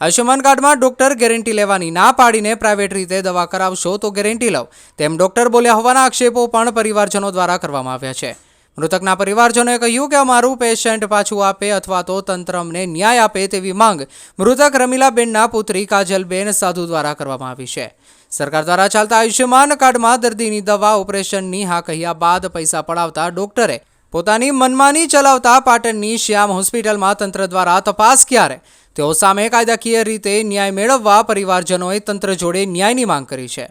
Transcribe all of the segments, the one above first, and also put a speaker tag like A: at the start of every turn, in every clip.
A: આયુષ્યમાન કાર્ડમાં doctor guarantee લેવાની ના પાડીને પ્રાઇવેટ રીતે દવા કરાવશો તો ગેરંટી લવ તેમ ડોક્ટર બોલ્યા હોવાના આક્ષેપો પણ પરિવારજનો દ્વારા કરવામાં આવ્યા છે. મૃતકના પરિવારજનોએ કહ્યું કે અમારું પેશન્ટ પાછું આપે અથવા તો તંત્ર અમને ન્યાય આપે તેવી માંગ મૃતક રમીલાબેનના પુત્રી કાજલબેન સાધુ દ્વારા કરવામાં આવી છે. સરકાર દ્વારા ચાલતા આયુષ્યમાન કાર્ડમાં દર્દીની દવા, ઓપરેશનની હા કહ્યા બાદ પૈસા પડાવતા ડોક્ટરે પોતાની મનમાની ચલાવતા પાટણની શ્યામ હોસ્પિટલમાં તંત્ર દ્વારા તપાસ ક્યારે? તેઓ સામે કાયદાકીય રીતે ન્યાય મેળવવા પરિવારજનોએ તંત્ર જોડે ન્યાયની માંગ કરી છે.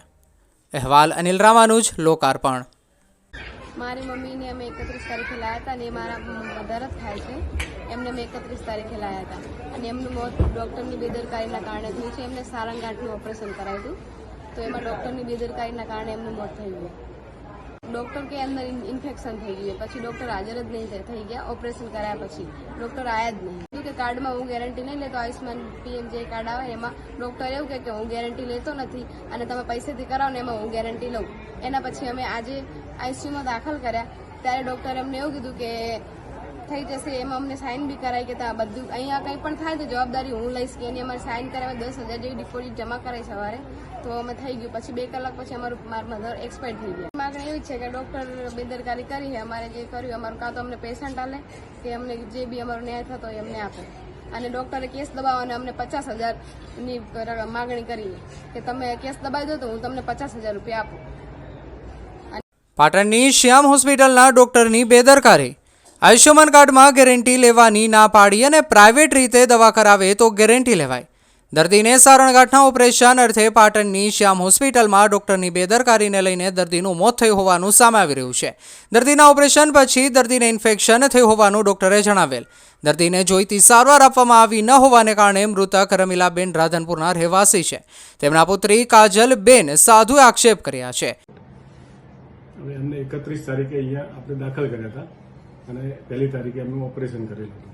A: અહેવાલ અનિલ રામાનુજ, લોકાર્પણ.
B: મારી મમ્મીને અમે એકત્રીસ તારીખે લાયા હતા અને એ મારા મધર જ થાય છે. એમને મેં એકત્રીસ તારીખે લાયા હતા. અને એમનું મોત ડૉક્ટરની બેદરકારીના કારણે થયું છે. એમને સારંગાંઠનું ઓપરેશન કરાવ્યું હતું. તો એમાં ડૉક્ટરની બેદરકારીના કારણે એમનું મોત થઈ ગયું. ડૉક્ટર કે અંદર ઇન્ફેક્શન થઈ ગયું. પછી ડૉક્ટર હાજર જ નહીં થઈ ગયા. ઓપરેશન કરાયા પછી ડૉક્ટર આવ્યા જ નહીં. કીધું કે કાર્ડમાં હું ગેરંટી નહીં લેતો આયુષ્માન પીએમ જે કાર્ડ આવે એમાં ડૉક્ટર એવું કહે કે હું ગેરંટી લેતો નથી અને તમે પૈસેથી કરાવો ને એમાં હું ગેરંટી લઉં. એના પછી અમે આજે આઈસીયુમાં દાખલ કર્યા. ત્યારે ડૉક્ટરે અમને એવું કીધું કે થઈ જશે, એમાં અમને સાઇન બી કરાવી કે ત્યાં બધું અહીંયા કંઈ પણ થાય તો જવાબદારી હું લઈશ કે એની અમારે સાઇન કરાવે, દસ હજાર જેવી ડિપોઝિટ જમા કરાઈ સવારે. તો અમે થઈ ગયું. પછી બે કલાક પછી અમારું મારા મધર એક્સપાયર થઈ ગયા. માગણી એવી છે કે ડૉક્ટર બેદરકારી કરી અમારે જે કર્યું, અમારું કાં તો અમને પેશન્ટ આલે કે અમને જે બી અમારો ન્યાય થતો હોય એમને આપે. અને ડૉક્ટરે કેસ દબાવવાને અમને પચાસ હજારની માગણી કરી કે તમે કેસ દબાવી દો તો હું તમને પચાસ હજાર રૂપિયા આપું.
A: પાટણની શ્યામ હોસ્પિટલના ડોક્ટરની બેદરકારી. આયુષ્યમાન કાર્ડમાં ગેરંટી લેવાની ના પાડી અને પ્રાઇવેટ રીતે દવા કરાવે તો ગેરંટી લેવાય. દર્દીને સારણગાંઠના ઓપરેશન અર્થે પાટણની શ્યામ હોસ્પિટલમાં ડોક્ટરની બેદરકારીને લઈને દર્દીનું મોત થયું હોવાનું સામે આવી રહ્યું છે. દર્દીના ઓપરેશન પછી દર્દીને ઇન્ફેક્શન થયું હોવાનું ડોક્ટરે જણાવેલ. દર્દીને જોઈતી સારવાર આપવામાં આવી ન હોવાને કારણે મૃતક રમીલાબેન રાધનપુરના રહેવાસી છે. તેમના પુત્રી કાજલબેન સાધુએ આક્ષેપ કર્યા છે.
C: અને પહેલી તારીખે એમનું ઓપરેશન કરેલું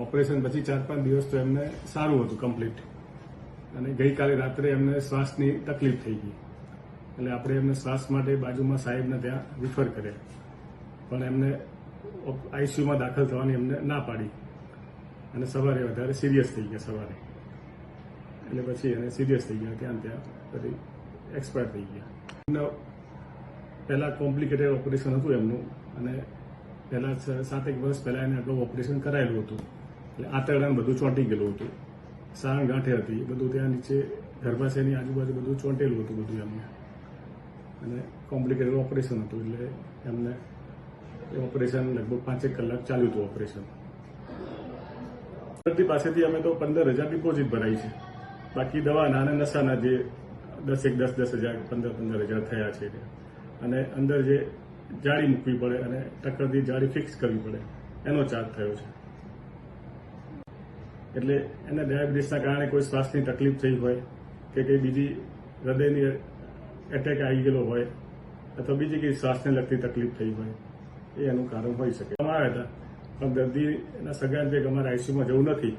C: ઓપરેશન પછી ચાર પાંચ દિવસ તો એમને સારું હતું કમ્પ્લીટ અને ગઈકાલે રાત્રે એમને શ્વાસની તકલીફ થઈ ગઈ. એટલે આપણે એમને શ્વાસ માટે બાજુમાં સાહેબને ત્યાં રિફર કર્યા. પણ એમને આઈસીયુમાં દાખલ થવાની એમને ના પાડી. અને સવારે વધારે સિરિયસ થઈ ગયા સવારે. એટલે પછી એને સિરિયસ થઈ ગયા ત્યાં ત્યાં પછી એક્સપાયર થઈ ગયા. પહેલાં કોમ્પ્લિકેટેડ ઓપરેશન હતું એમનું. અને પહેલાં સાત સાતેક વર્ષ પહેલાં એને અગાઉ ઓપરેશન કરાયેલું હતું. આંતરડાને બધું ચોંટી ગયેલું હતું. સારણ ગાંઠે હતી. બધું ત્યાં નીચે ગર્ભાશયની આજુબાજુ બધું ચોંટેલું હતું બધું એમને. અને કોમ્પ્લિકેટેડ ઓપરેશન હતું. એટલે એમને એ ઓપરેશન લગભગ પાંચેક કલાક ચાલ્યું હતું ઓપરેશન દર્દી પાસેથી અમે તો પંદર હજાર ડિપોઝિટ ભરાઈ છે. બાકી દવાના અને નશાના જે દસ એક દસ દસ હજાર, પંદર પંદર હજાર થયા છે અને અંદર જે જાળી મૂકવી પડે અને ટક્કરથી જાળી ફિક્સ કરવી પડે. એનો ચાર્જ થયો છે. એટલે એને ડાયાબિટીસના કારણે કોઈ શ્વાસની તકલીફ થઈ હોય કે કંઈ બીજી હૃદયની એટેક આવી ગયેલો હોય અથવા બીજી કંઈ શ્વાસને લગતી તકલીફ થઈ હોય, એ એનું કારણ હોઈ શકે. આવ્યા હતા પણ દર્દીના સગાને જે અમારે આઈસીયુમાં જવું નથી,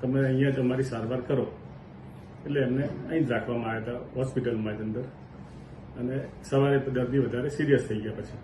C: તમે અહીંયા જ અમારી સારવાર કરો. એટલે એમને અહીં જ રાખવામાં આવ્યા હતા હોસ્પિટલમાં જ અંદર. અને સવારે દર્દી વધારે સિરિયસ થઈ ગયા પછી.